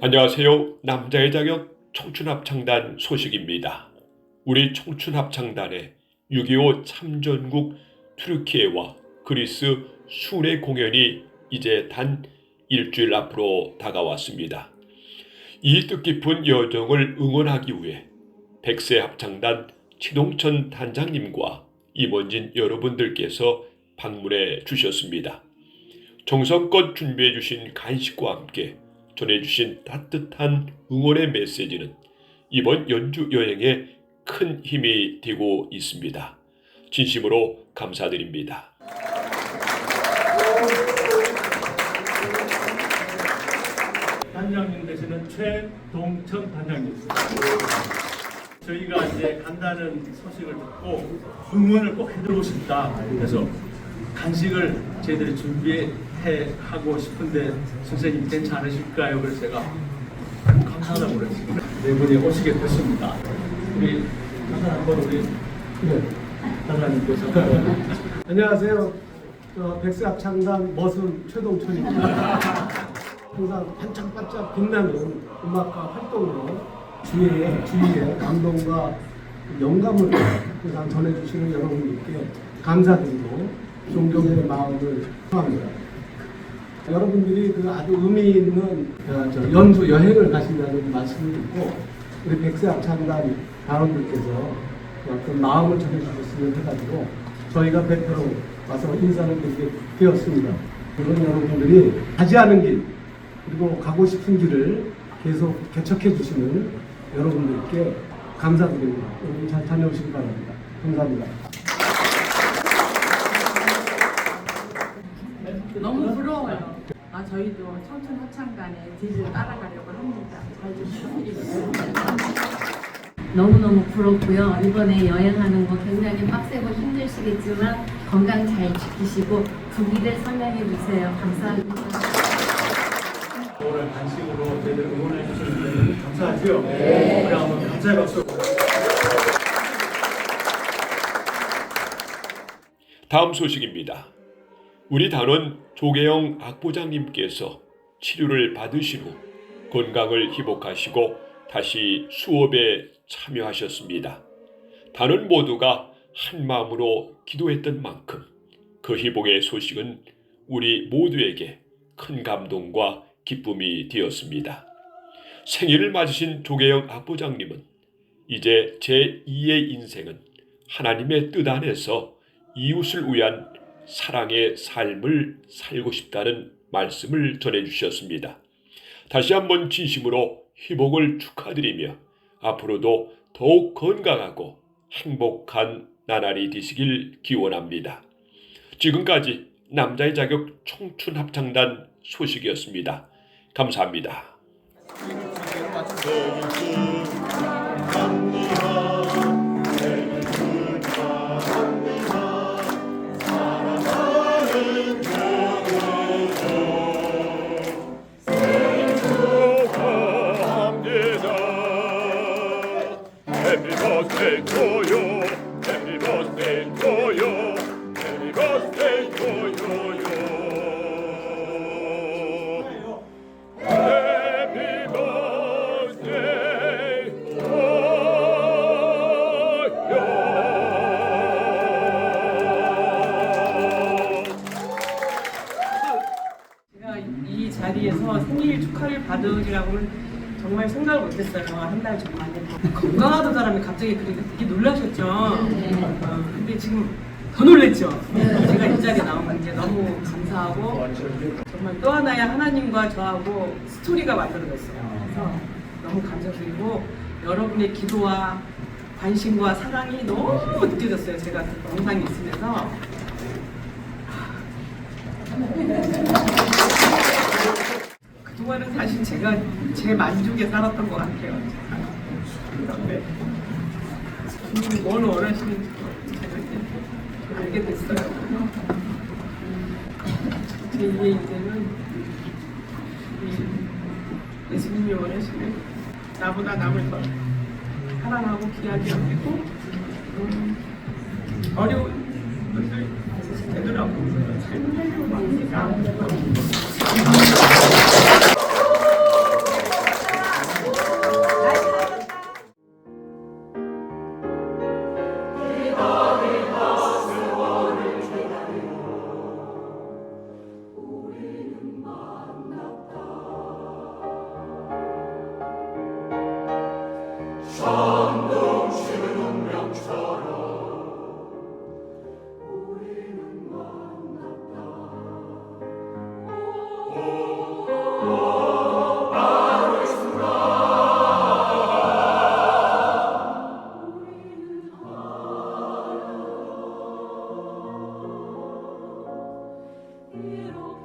안녕하세요. 남자의 자격 청춘합창단 소식입니다. 우리 청춘합창단의 6.25 참전국 투르키예와 그리스 순회 공연이 이제 단 일주일 앞으로 다가왔습니다. 이 뜻깊은 여정을 응원하기 위해 백세 합창단 치동천 단장님과 임원진 여러분들께서 방문해 주셨습니다. 정성껏 준비해 주신 간식과 함께 전해주신 따뜻한 응원의 메시지는 이번 연주 여행에 큰 힘이 되고 있습니다. 진심으로 감사드립니다. 단장님 되시는 최동천 단장님. 저희가 이제 간다는 소식을 듣고 응원을 꼭 해드리고 싶다. 그래서 간식을 저희들이 준비해 하고 싶은데 선생님 괜찮으실까요? 그래서 제가 감사하다고 그랬습니다. 네 분이 오시게 됐습니다. 우리 한번 한번 우리 단장님께서 안녕하세요. 저 백세합 창단 머슴 최동천입니다. 항상 반짝반짝 빛나는 음악가 활동으로 주위에, 주위에 감동과 영감을 항상 전해주시는 여러분들께 감사드리고 존경의 마음을 표합니다. 여러분들이 그 아주 의미 있는 어, 저 연주 여행을 가신다는 말씀을 듣고 우리 백세합창단 단원들께서 어떤 마음을 전해주셨으면 해가지고 저희가 대표로 와서 인사를 드리게 되었습니다. 그런 여러분들이 가지 않은 길 그리고 가고 싶은 길을 계속 개척해 주시는 여러분들께 감사드립니다. 여러분 잘 다녀오시기 바랍니다. 감사합니다. 너무 부러워요. 아 저희도 청춘 합창단의 뒤를 따라가려고 합니다. 잘좀 부탁드리겠습니다. 너무너무 부럽고요. 이번에 여행하는 거 굉장히 빡세고 힘드시겠지만 건강 잘 지키시고 부기를 선량해 주세요. 감사합니다. 오늘 간식으로 저희들 응원해 주시는 감사하죠? 네. 우리 한번 감사의 박수. 다음 소식입니다. 우리 단원 조계영 악보장님께서 치료를 받으신 후 건강을 회복하시고 다시 수업에 참여하셨습니다. 단원 모두가 한 마음으로 기도했던 만큼 그 회복의 소식은 우리 모두에게 큰 감동과 기쁨이 되었습니다. 생일을 맞으신 조계영 악보장님은 이제 제2의 인생은 하나님의 뜻 안에서 이웃을 위한 사랑의 삶을 살고 싶다는 말씀을 전해주셨습니다. 다시 한번 진심으로 회복을 축하드리며 앞으로도 더욱 건강하고 행복한 나날이 되시길 기원합니다. 지금까지 남자의 자격 청춘 합창단 소식이었습니다. 감사합니다. 받으리라고는 정말 생각을 못했어요. 한 달 전만 에 건강하던 사람이 갑자기 그러니까 되게 놀라셨죠. 어, 근데 지금 더 놀랬죠. 제가 이 자리에 나온 게 너무 감사하고 정말 또 하나의 하나님과 저하고 스토리가 만들어졌어요. 그래서 너무 감사드리고 여러분의 기도와 관심과 사랑이 너무 느껴졌어요. 제가 그 영상이 있으면서 그동안은 사실 제가 제 만족에 살았던 것 같아요. 그런데 주님이 뭘 원하시는지 제가 알게 됐어요. 제 2의 인생은 이 예수님이 원하시는 나보다 남을 더 사랑하고 귀하게 여기고 음, 어려운 것을 되돌아보고 삶을 살려고 합니다. It'll